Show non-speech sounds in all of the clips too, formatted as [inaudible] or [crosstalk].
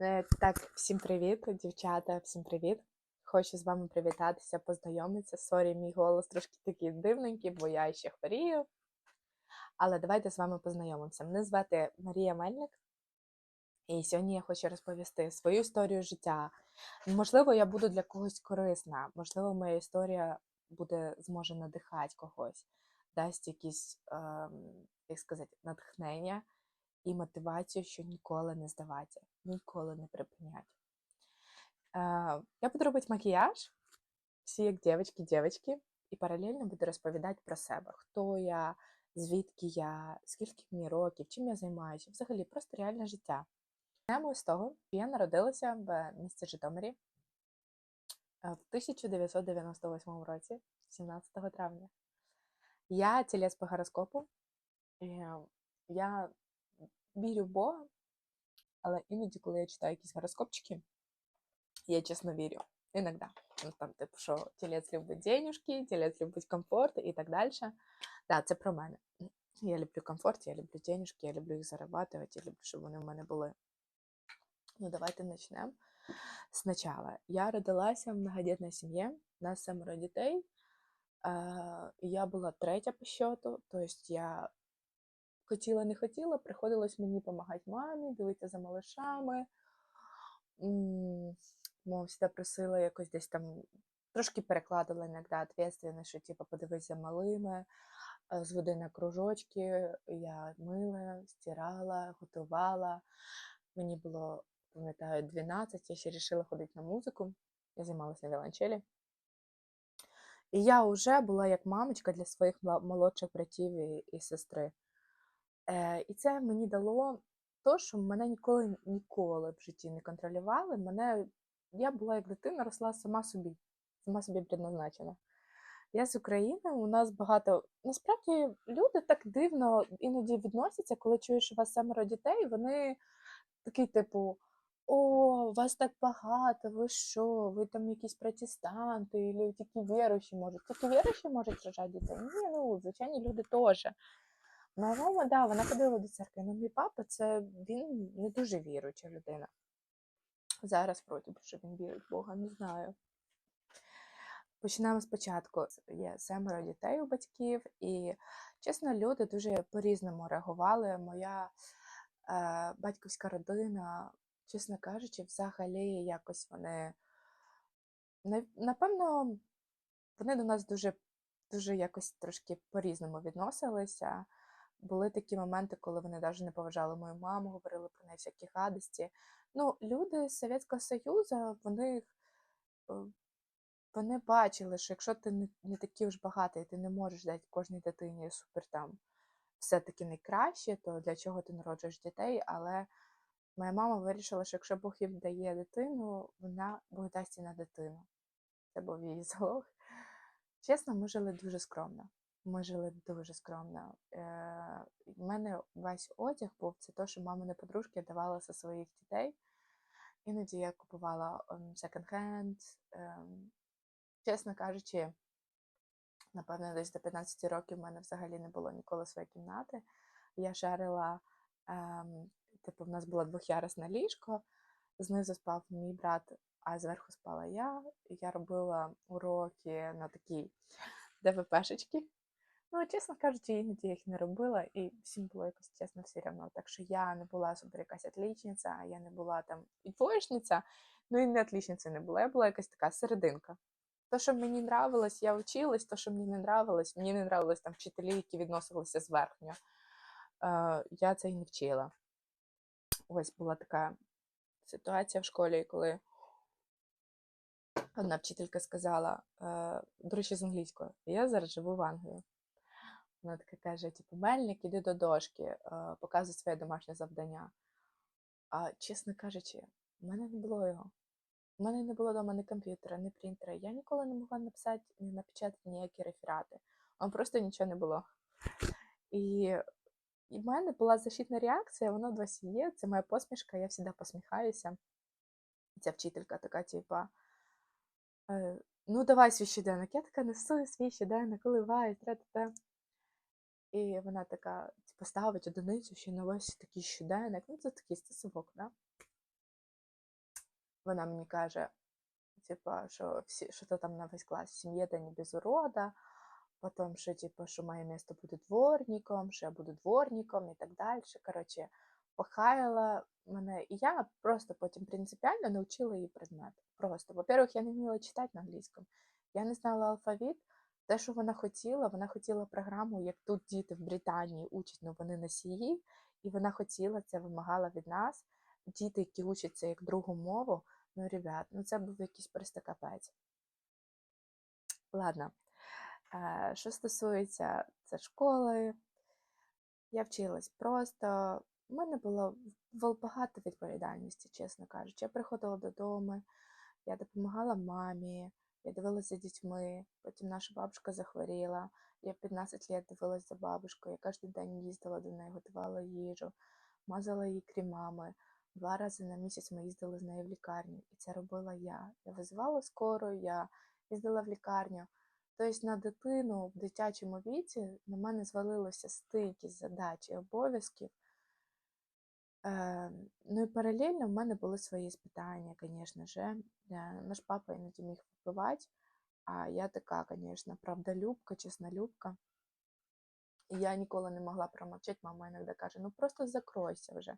Е, Так, всім привіт, дівчата, всім привіт. Хочу з вами привітатися, познайомитися. Сорі, мій голос трошки такий дивненький, бо я ще хворію. Але давайте з вами познайомимося. Мене звати Марія Мельник, і сьогодні я хочу розповісти свою історію життя. Можливо, я буду для когось корисна, можливо, моя історія буде зможе надихати когось, дасть якісь, ем, як сказати, натхнення і мотивацію, що ніколи не здавати, ніколи не припиняти. Е, я буду робити макіяж, всі як дівчатки, дівчатки, і паралельно буду розповідати про себе, хто я, звідки я, скільки мені років, чим я займаюся, взагалі просто реальне життя. Почнемо з того, що я народилася в місті Житомирі е, в 1998 році, 17 травня. Я тілець по гороскопу. Я вірю в Бога, але іноді, коли я читаю якісь гороскопчики, я чесно вірю. Іногда. Ну, там, типу, що тілець любить денежки, тілець любить комфорт і так далі. Да, це про мене. Я люблю комфорт, я люблю денежки, я люблю їх заробляти, я люблю, щоб вони в мене були. Ну, давайте почнемо. Спочатку. Я родилася в многодітній сім'ї, у нас семеро дітей. Я була третя по счету, тобто я хотіла, не хотіла, приходилось мені допомагати мамі, дивитися за малышами. М, Мов завжди просила якось десь там, трошки перекладала іноді відповідальність, що типу, подивись за малими, е, зведи на кружочки, я мила, стирала, готувала. Мені було, пам'ятаю, 12, я ще вирішила ходити на музику, я займалася віолончелі. І я вже була як мамочка для своїх молодших братів і, і сестри. Е, і це мені дало то, що мене ніколи ніколи в житті не контролювали. Мене, я була як дитина, росла сама собі, сама собі предназначена. Я з України, у нас багато. Насправді люди так дивно іноді відносяться, коли чуєш, що у вас семеро дітей, вони такі, типу, о, вас так багато, ви що, ви там якісь протестанти, або тільки віруючі можуть. Тільки віруючі можуть рожати дітей? Ні, ну, звичайні люди теж. Моя мама, да, вона ходила до церкви, але мій папа це він не дуже віруюча людина. Зараз би, що він вірить в Бога, не знаю. Починаємо спочатку. Є семеро дітей у батьків, і чесно, люди дуже по-різному реагували. Моя е, батьківська родина, чесно кажучи, взагалі якось вони напевно, вони до нас дуже, дуже якось трошки по-різному відносилися. Були такі моменти, коли вони навіть не поважали мою маму, говорили про неї всякі гадості. Ну, люди з Совєтського Союзу, вони, е, вони бачили, що якщо ти не, не такий уж багатий, ти не можеш дати кожній дитині супер там все-таки найкраще, то для чого ти народжуєш дітей? Але моя мама вирішила, що якщо Бог їй дає дитину, вона Бог дасть і на дитину. Це був її [laughs] залог. Чесно, ми жили дуже скромно. Ми жили дуже скромно. Е, У мене весь одяг був це те, що мамини подружки давала за своїх дітей. Іноді я купувала ем, секонд-хенд. ем, Чесно кажучи, напевно, десь до 15 років в мене взагалі не було ніколи своєї кімнати. Я шарила, ем, типу, в нас було двох'ярусне ліжко, знизу спав мій брат, а зверху спала я. Я робила уроки на такій ДВПшечки. Ну, чесно кажучи, іноді я їх не робила, і всім було якось чесно все одно. Так що я не була супер якась отлічниця, я не була там і двоєчниця, ну і не отлічниця не була. Я була якась така серединка. То, що мені нравилось, я вчилась, то, що мені не нравилось, мені не нравилось там вчителі, які відносилися зверхньо. Е, я це і не вчила. Ось була така ситуація в школі, коли одна вчителька сказала, е, до речі, з англійською, я зараз живу в Англії. Вона така каже: типу, Мельник, іди до дошки, показуй своє домашнє завдання. А чесно кажучи, в мене не було його. У мене не було вдома ні комп'ютера, ні принтера. Я ніколи не могла написати, напечатати ніякі реферати. А просто нічого не було. І, і в мене була защитна реакція, вона досі є. Це моя посмішка, я завжди посміхаюся. Ця вчителька така, типа, е, ну давай свій щоденник. Я така несу свій щоденник, коливаю, тра-та-та. І вона така, типу, ставить одиницю ще на ось такий щоденник. Ну, це такий стосовок, да? вона мені каже, типа, що всі, що то там на весь клас, в сім'ї та не без урода, потім, що, типа, що моє місто буде дворником, що я буду дворником і так далі. Коротше, похаяла мене. І я просто потім принципіально навчила її предмет. Просто, по-перше, я не вміла читати на англійському, я не знала алфавіт. Те, що вона хотіла, вона хотіла програму, як тут діти в Британії учать, ну вони носії, і вона хотіла це, вимагала від нас. Діти, які учаться як другу мову, ну, ребят, ну це був якийсь просто капець. Ладно, Е, що стосується це школи, я вчилась просто. У мене було багато відповідальності, чесно кажучи. Я приходила додому, я допомагала мамі, я дивилася за дітьми, потім наша бабушка захворіла. Я 15 років дивилася за бабушкою, я кожен день їздила до неї, готувала їжу, мазала її крімами. Два рази на місяць ми їздили з нею в лікарню, і це робила я. Я визивала скору, я їздила в лікарню. Тобто на дитину в дитячому віці на мене звалилося стільки задач і обов'язків. Е, ну і паралельно в мене були свої спитання, звісно ж. Е, Наш папа іноді міг впливати, а я така, звісно, правдолюбка, чеснолюбка. І я ніколи не могла промовчати, мама іноді каже, ну просто закройся вже.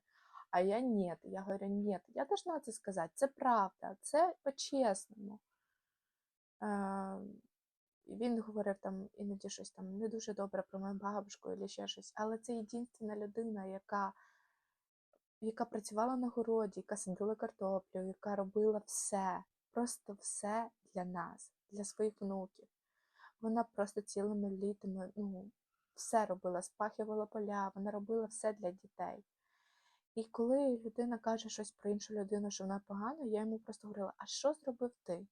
А я ні. Я говорю, ні, я должна це сказати, це правда, це по-чесному. Він говорив там іноді щось там не дуже добре про мою бабушку або ще щось, але це єдина людина, яка, яка працювала на городі, яка садила картоплю, яка робила все, просто все для нас, для своїх внуків. Вона просто цілими літами ну, все робила, спахивала поля, вона робила все для дітей. І коли людина каже щось про іншу людину, що вона погана, я йому просто говорила: а що зробив ти?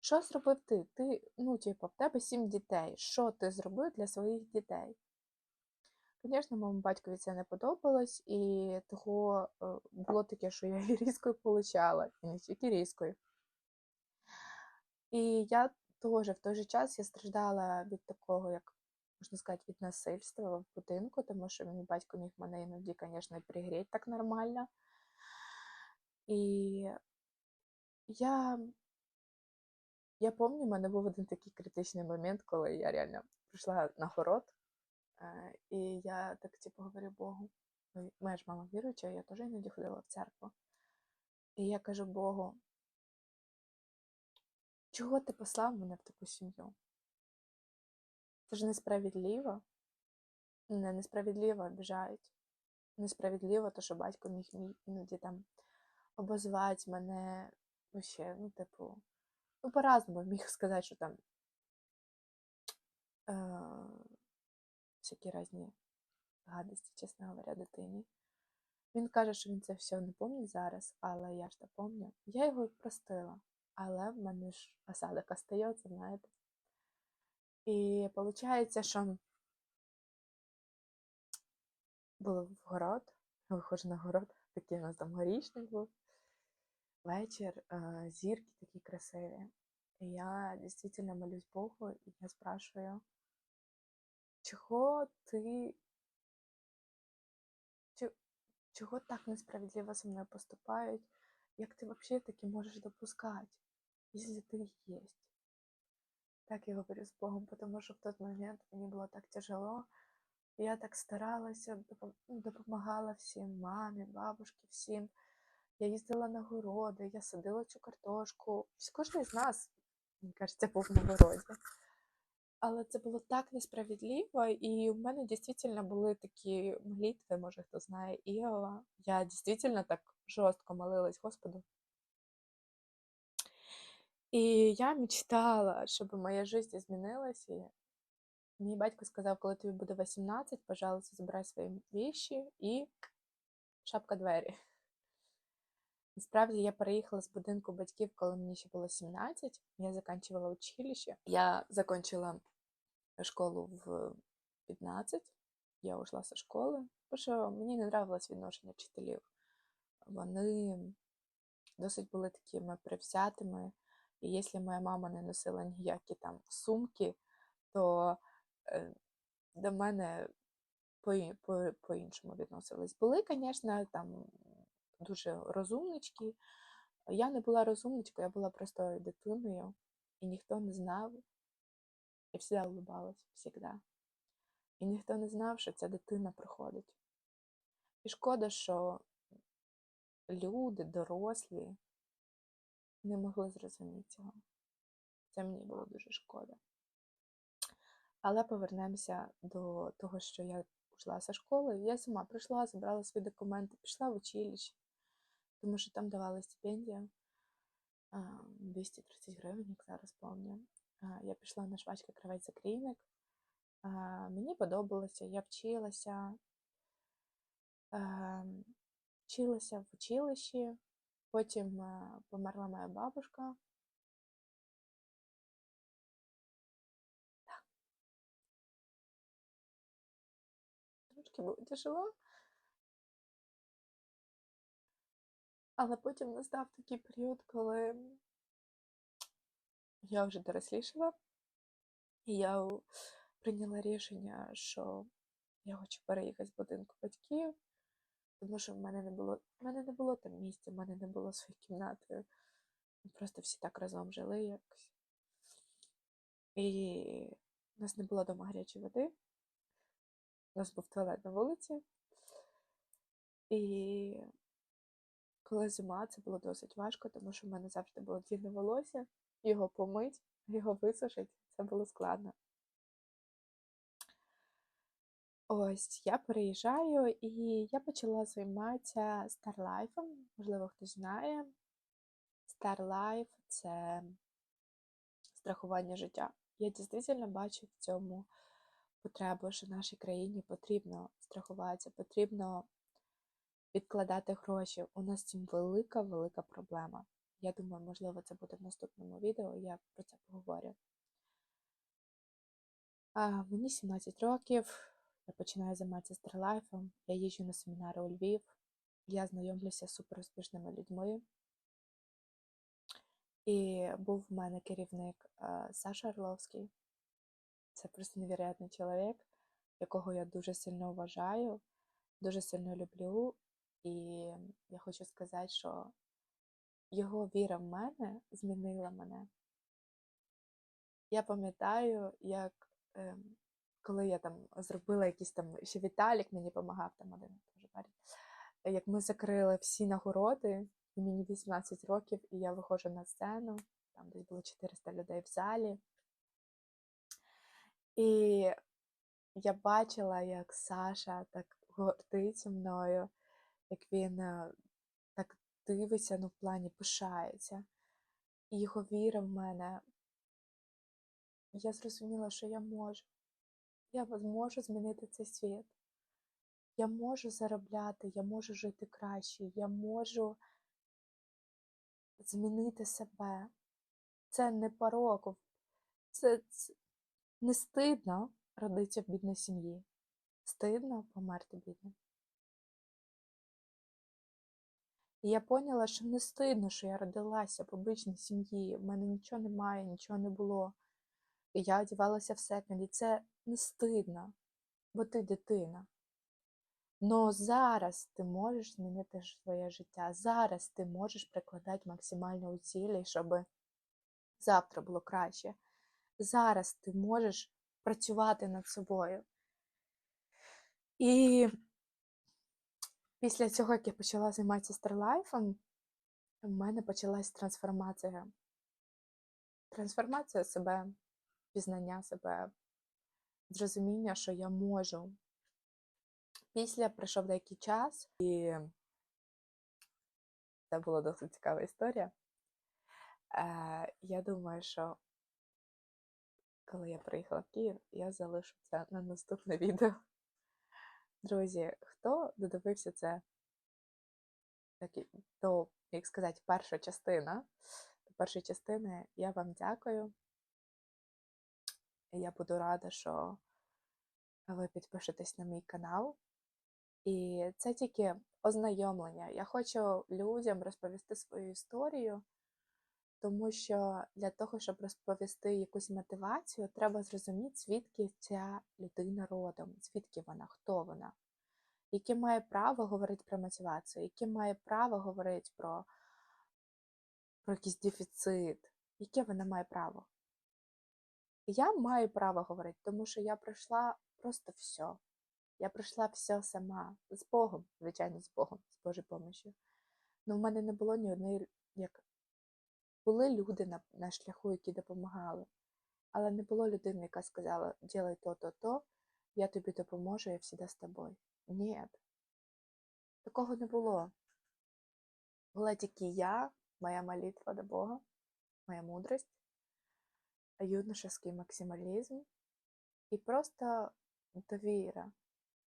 Що зробив ти? Ти, ну, типу, в тебе сім дітей. Що ти зробив для своїх дітей? Звісно, моєму батькові це не подобалось, і того е, було таке, що я [laughs] і різкою получала, і не тільки різкою. І я теж в той же час я страждала від такого, як можна сказати, від насильства в будинку, тому що мій батько міг мене іноді, звісно, пригріти так нормально. І я я пам'ятаю, в мене був один такий критичний момент, коли я реально прийшла на город, е, і я так типу говорю Богу, «Ой, моя ж мама віруюча, я теж іноді ходила в церкву. І я кажу Богу, чого ти послав мене в таку сім'ю? Це ж несправедливо. Не несправедливо обіжають. Несправедливо, то що батько міг іноді там обозвати мене, ну ну, типу, ну, по-разному міг сказати, що там е, всякі різні гадості, чесно говоря, дитині. Він каже, що він це все не пам'ятає зараз, але я ж то пам'ятаю. Я його простила, але в мене ж осадок остається, знаєте. І виходить, що було в город, виходжу на город, такий у нас там горішник був. Вечір, е, зірки такі красиві. І я дійсно молюсь Богу, і я спрашиваю, чого ти, чого так несправедливо зі мною поступають? Як ти взагалі таке можеш допускати, якщо ти є? Так я говорю з Богом, тому що в той момент мені було так тяжело. Я так старалася, ну, допомагала всім, мамі, бабушці, всім. Я їздила на городи, я садила цю картошку. Кожен з нас, мені кажеться, був на городі. Але це було так несправедливо, і в мене дійсно були такі молитви, може хто знає Іова. Я дійсно так жорстко молилась Господу. І я мечтала, щоб моя життя змінилася. Мій батько сказав, коли тобі буде 18, пожалуйста, забирай свої віші і шапка двері. Насправді я переїхала з будинку батьків, коли мені ще було 17. Я закінчувала училище. Я закінчила школу в 15. Я ушла зі школи, тому що мені не нравилось відношення вчителів. Вони досить були такими привзятими. І якщо моя мама не носила ніякі там сумки, то е, до мене по- по- по-іншому відносились. Були, звісно, там дуже розумнички, Я не була розумничкою, я була простою дитиною, і ніхто не знав. Я завжди улыбалась, завжди. І ніхто не знав, що ця дитина проходить. І шкода, що люди, дорослі, не могли зрозуміти цього. Це мені було дуже шкода. Але повернемося до того, що я пішла зі школи. Я сама прийшла, забрала свої документи, пішла в училище, тому що там давали стипендію 230 гривень, як зараз пам'ятаю. Я пішла на швачка кравець закрійник. Мені подобалося, я вчилася, ем, вчилася в училищі, потім е, померла моя бабушка. Трошки було тяжело. Але потім настав такий період, коли я вже дорослішала, і я прийняла рішення, що я хочу переїхати з будинку батьків, тому що в мене не було в мене не було там місця, в мене не було своєї кімнати. Просто всі так разом жили якось. І у нас не було дома гарячої води. У нас був туалет на вулиці. І коли зима, це було досить важко, тому що в мене завжди було длінне волосся, його помить, його висушить, це було складно. Ось я переїжджаю і я почала займатися старлайфом. Можливо, хтось знає. Старлайф це страхування життя. Я дійсно бачу в цьому потребу, що нашій країні потрібно страхуватися, потрібно відкладати гроші. У нас цим велика-велика проблема. Я думаю, можливо, це буде в наступному відео, я про це поговорю. А, Мені 17 років. Я починаю займатися стрілайфом, я їжджу на семінари у Львів, я знайомлюся з суперуспішними людьми. І був в мене керівник Саша Орловський. Це просто невероятний чоловік, якого я дуже сильно вважаю, дуже сильно люблю. І я хочу сказати, що його віра в мене змінила мене. Я пам'ятаю, як ем, коли я там зробила якісь там, ще Віталік мені допомагав, там один теж парень, як ми закрили всі нагороди, і мені 18 років, і я виходжу на сцену, там десь було 400 людей в залі. І я бачила, як Саша так гордиться мною, як він е, так дивиться, ну, в плані пишається. І його віра в мене. Я зрозуміла, що я можу я зможу змінити цей світ. Я можу заробляти, я можу жити краще, я можу змінити себе. Це не порок, це, це не стидно родитися в бідній сім'ї. Стидно померти бідним. І я поняла, що не стидно, що я родилася в обичній сім'ї, в мене нічого немає, нічого не було. І я одягалася в секонді. Це не стидно, бо ти дитина. Но зараз ти можеш змінити своє життя. Зараз ти можеш прикладати максимально усилля, щоб завтра було краще. Зараз ти можеш працювати над собою. І після цього, як я почала займатися старлайфом, в мене почалась трансформація. Трансформація себе, пізнання себе, зрозуміння, що я можу. Після пройшов деякий час, і це була досить цікава історія. Е, Я думаю, що коли я приїхала в Київ, я залишу це на наступне відео. Друзі, хто додивився це до, як сказати, перша частина, до першої частини, я вам дякую. Я буду рада, що ви підпишетесь на мій канал. І це тільки ознайомлення. Я хочу людям розповісти свою історію, тому що для того, щоб розповісти якусь мотивацію, треба зрозуміти, звідки ця людина родом, звідки вона, хто вона, яке має право говорити про мотивацію, яке має право говорити про про якийсь дефіцит. Яке вона має право? Я маю право говорити, тому що я пройшла просто все. Я пройшла все сама. З Богом, звичайно, з Богом, з Божою помощью. Ну, в мене не було ні одної, як були люди на, на шляху, які допомагали. Але не було людини, яка сказала, ділай то, то, то, я тобі допоможу, я завжди з тобою. Ні. Такого не було. Була тільки я, моя молитва до Бога, моя мудрость, юношеский максималізм і просто довіра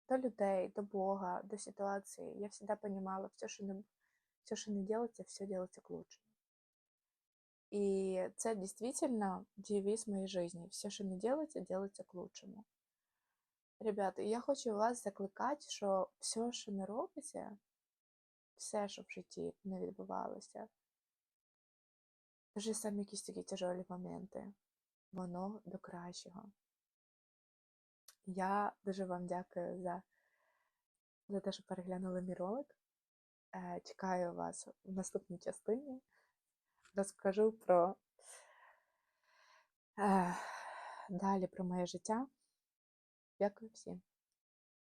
до людей, до Бога, до ситуації. Я завжди розуміла, все, що не, все, що не делается, все делается к лучшему. І це дійсно девиз моєї житті. Все, що не делается, делается к лучшему. Ребята, я хочу вас закликати, що все, що не робиться, все, що в житті не відбувалося, навіть самі якісь такі тяжелі моменти, воно до кращого. Я дуже вам дякую за, за те, що переглянули мій ролик. Е, Чекаю вас в наступній частині. Розкажу про е, далі про моє життя. Дякую всім.